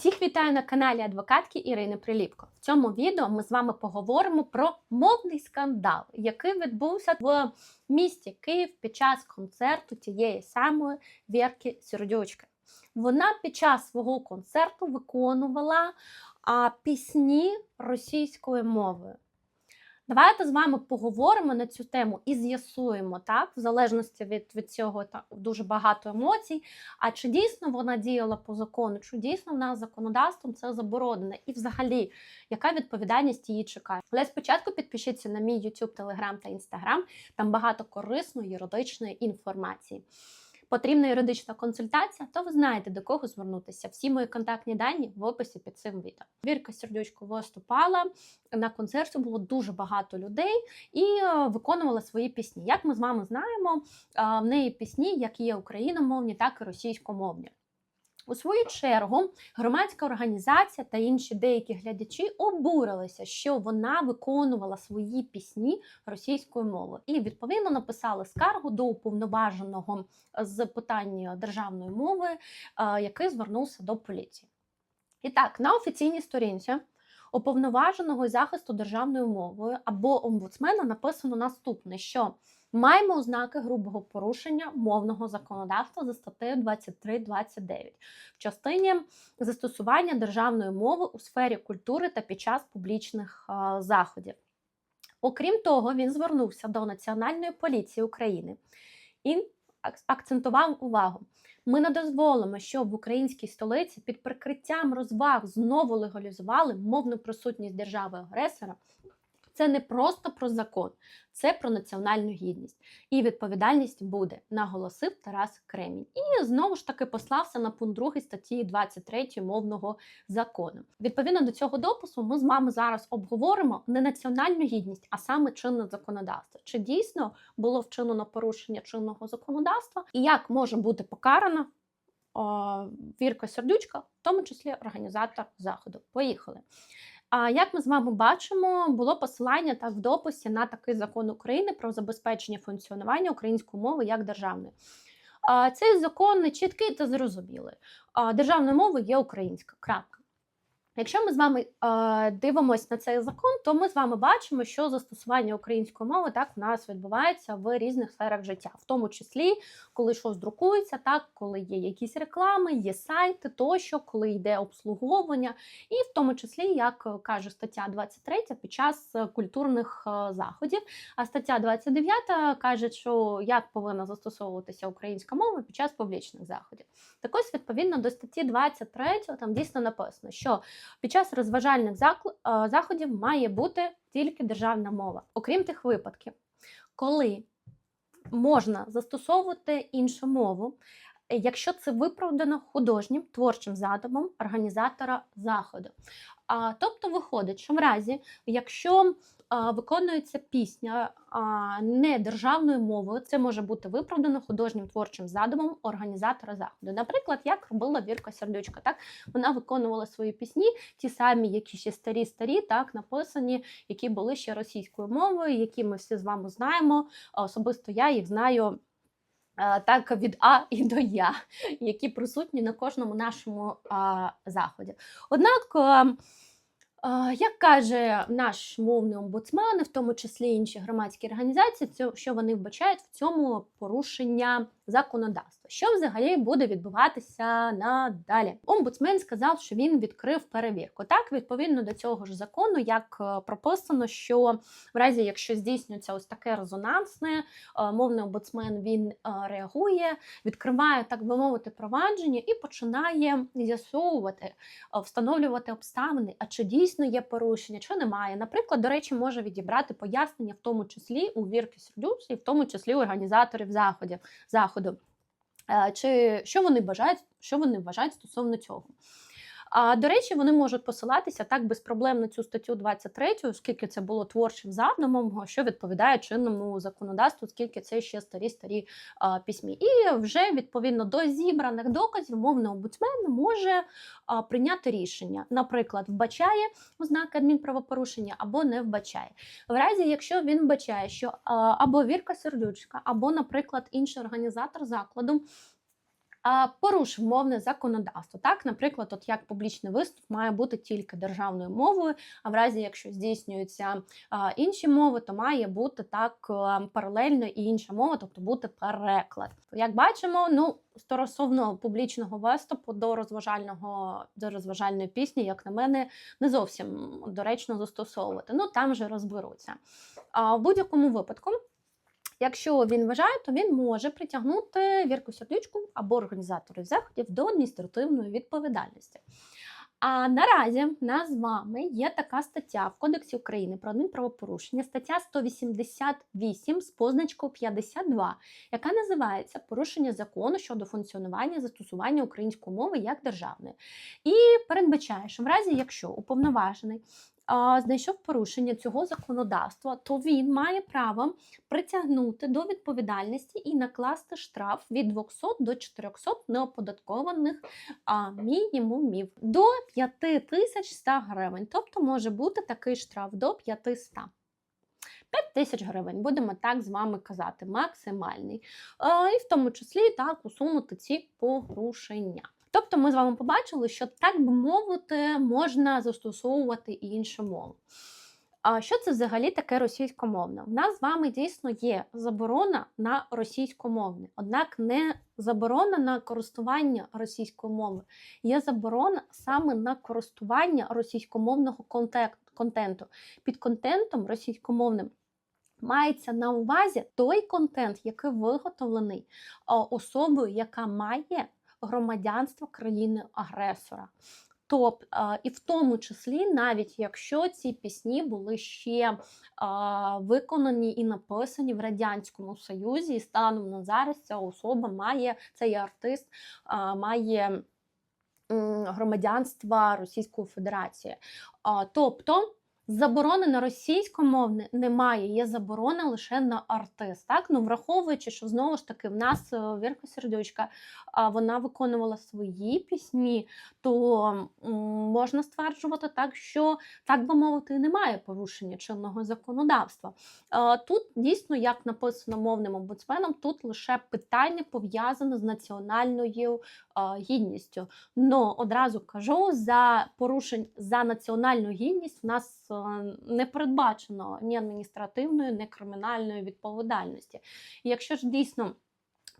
Всіх вітаю на каналі адвокатки Ірини Приліпко. В цьому відео ми з вами поговоримо про мовний скандал, який відбувся в місті Київ під час концерту тієї самої Вірки Сердючки. Вона під час свого концерту виконувала а, пісні російською мовою. Давайте з вами поговоримо на цю тему і з'ясуємо, так, в залежності від, від цього так, дуже багато емоцій. А чи дійсно вона діяла по закону, чи дійсно в нас законодавством це заборонено? І взагалі, яка відповідальність її чекає? Але спочатку підпишіться на мій YouTube, Telegram та Instagram, там багато корисної юридичної інформації. Потрібна юридична консультація, то ви знаєте, до кого звернутися. Всі мої контактні дані в описі під цим відео. Вірка Сердючко виступала на концерті. Було дуже багато людей і е, виконувала свої пісні. Як ми з вами знаємо, е, в неї пісні, як є україномовні, так і російськомовні. У свою чергу громадська організація та інші деякі глядачі обурилися, що вона виконувала свої пісні російською мовою, і відповідно написали скаргу до уповноваженого з питань державної мови, е, який звернувся до поліції. І так, на офіційній сторінці уповноваженого захисту державною мовою або омбудсмена написано наступне: що Маємо ознаки грубого порушення мовного законодавства за статтею 23.29 в частині застосування державної мови у сфері культури та під час публічних а, заходів. Окрім того, він звернувся до Національної поліції України і акцентував увагу. Ми не дозволимо, щоб в українській столиці під прикриттям розваг знову легалізували мовну присутність держави-агресора це не просто про закон, це про національну гідність. І відповідальність буде, наголосив Тарас Кремінь. І знову ж таки послався на пункт 2 статті 23 мовного закону. Відповідно до цього допису, ми з вами зараз обговоримо не національну гідність, а саме чинне законодавство. Чи дійсно було вчинено порушення чинного законодавства, і як може бути покарана о, Вірка Сердючка, в тому числі організатор заходу? Поїхали. А як ми з вами бачимо, було посилання так в дописі на такий закон України про забезпечення функціонування української мови як державної. Цей закон не чіткий та зрозумілий. Державною мовою є українська. крапка. Якщо ми з вами е, дивимося на цей закон, то ми з вами бачимо, що застосування української мови так у нас відбувається в різних сферах життя, в тому числі, коли щось друкується, так коли є якісь реклами, є сайти, тощо, коли йде обслуговування, і в тому числі, як каже стаття 23, під час культурних е, заходів. А стаття 29 каже, що як повинна застосовуватися українська мова під час публічних заходів. Так ось, відповідно до статті 23, там дійсно написано, що під час розважальних заходів має бути тільки державна мова, окрім тих випадків, коли можна застосовувати іншу мову, якщо це виправдано художнім творчим задумом організатора заходу. А, Тобто виходить, що в разі, якщо виконується пісня не державною мовою. Це може бути виправдано художнім творчим задумом організатора заходу. Наприклад, як робила Вірка Сердючка. Так вона виконувала свої пісні, ті самі, які ще старі, старі, так написані, які були ще російською мовою, які ми всі з вами знаємо. Особисто я їх знаю. Так, від А і до Я, які присутні на кожному нашому а, заході. Однак як каже наш мовний омбудсман, в тому числі інші громадські організації, що вони вбачають в цьому порушення законодавства. Що взагалі буде відбуватися надалі? Омбудсмен сказав, що він відкрив перевірку. Так, відповідно до цього ж закону, як е, прописано, що в разі, якщо здійснюється ось таке резонансне, е, мовний омбудсмен він е, реагує, відкриває, так би мовити, провадження і починає з'ясовувати, встановлювати обставини, а чи дійсно є порушення, чи немає. Наприклад, до речі, може відібрати пояснення, в тому числі у Вірки Сердюці, в тому числі організаторів заходів заходу. Е, чи що вони бажають, що вони вважають стосовно цього? А до речі, вони можуть посилатися так без проблем на цю статтю 23, оскільки це було творчим задумом, що відповідає чинному законодавству, оскільки це ще старі старі а, письмі. І вже відповідно до зібраних доказів мовний омбудсмен може а, прийняти рішення, наприклад, вбачає ознаки адмінправопорушення або не вбачає. В разі, якщо він вбачає, що а, або Вірка Сердючка, або, наприклад, інший організатор закладу порушив мовне законодавство. Так, наприклад, от як публічний виступ має бути тільки державною мовою, а в разі, якщо здійснюються інші мови, то має бути так паралельно і інша мова, тобто бути переклад. Як бачимо, ну стосовно публічного виступу до розважального до розважальної пісні, як на мене, не зовсім доречно застосовувати. Ну там же розберуться. А в будь-якому випадку. Якщо він вважає, то він може притягнути Вірку Сердючку або організаторів заходів до адміністративної відповідальності. А наразі в нас з вами є така стаття в Кодексі України про адмінправопорушення, стаття 188 з позначкою 52, яка називається Порушення закону щодо функціонування застосування української мови як державної. І передбачає, що в разі, якщо уповноважений знайшов порушення цього законодавства, то він має право притягнути до відповідальності і накласти штраф від 200 до 400 неоподаткованих мінімумів до 5100 гривень. Тобто може бути такий штраф до 500. 5 тисяч гривень, будемо так з вами казати, максимальний. І в тому числі так усунути ці порушення. Тобто ми з вами побачили, що, так би мовити, можна застосовувати і іншу мову. А що це взагалі таке російськомовне? У нас з вами дійсно є заборона на російськомовне, однак не заборона на користування російською мовою, є заборона саме на користування російськомовного контенту. Під контентом російськомовним мається на увазі той контент, який виготовлений особою, яка має громадянство країни-агресора. Тобто, і в тому числі, навіть якщо ці пісні були ще виконані і написані в Радянському Союзі, і станом на зараз ця особа має, цей артист має м, громадянство Російської Федерації. Тобто Заборони на російськомовне немає, є заборона лише на артист. Так? Ну, Враховуючи, що знову ж таки в нас е, Вірка Сердючка вона виконувала свої пісні, то можна стверджувати так, що, так би мовити, немає порушення чинного законодавства. Тут дійсно, як написано мовним омбудсменом, тут лише питання пов'язане з національною гідністю. Но одразу кажу, за порушень за національну гідність в нас не передбачено ні адміністративної, ні кримінальної відповідальності. І якщо ж дійсно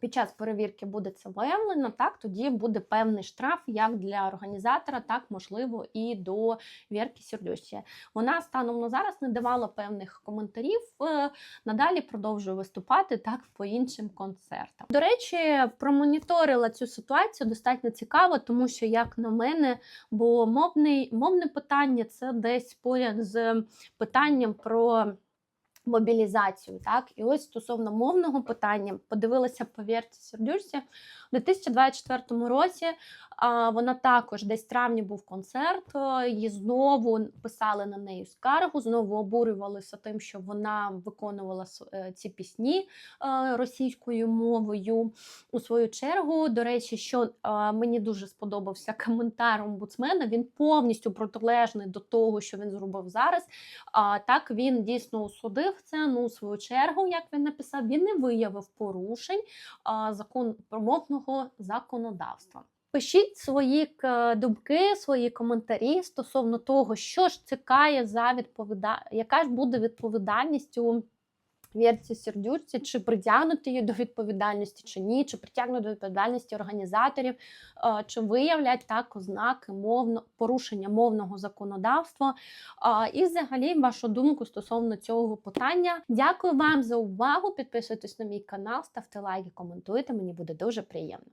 під час перевірки буде це виявлено, так тоді буде певний штраф як для організатора, так можливо і до Вірки Сердющі. Вона станом на зараз не давала певних коментарів. Е, надалі продовжує виступати так по іншим концертам. До речі, промоніторила цю ситуацію достатньо цікаво, тому що, як на мене, бо мовний, мовне питання це десь поряд з питанням про мобілізацію. Так? І ось стосовно мовного питання, подивилася по Вірці Сердючці, у 2024 році а, вона також десь в травні був концерт, її знову писали на неї скаргу, знову обурювалися тим, що вона виконувала е, ці пісні е, російською мовою. У свою чергу, до речі, що мені дуже сподобався коментар омбудсмена, він повністю протилежний до того, що він зробив зараз. А так він дійсно осудив це. Ну, у свою чергу, як він написав, він не виявив порушень закон промовного законодавства. Пишіть свої думки, свої коментарі стосовно того, що ж чекає за відповідальність, яка ж буде відповідальність у Вірці сердючці, чи притягнути її до відповідальності, чи ні, чи притягнути до відповідальності організаторів, е, чи виявлять так ознаки мовно порушення мовного законодавства. І, взагалі, вашу думку стосовно цього питання. Дякую вам за увагу. Підписуйтесь на мій канал, ставте лайки, коментуйте. Мені буде дуже приємно.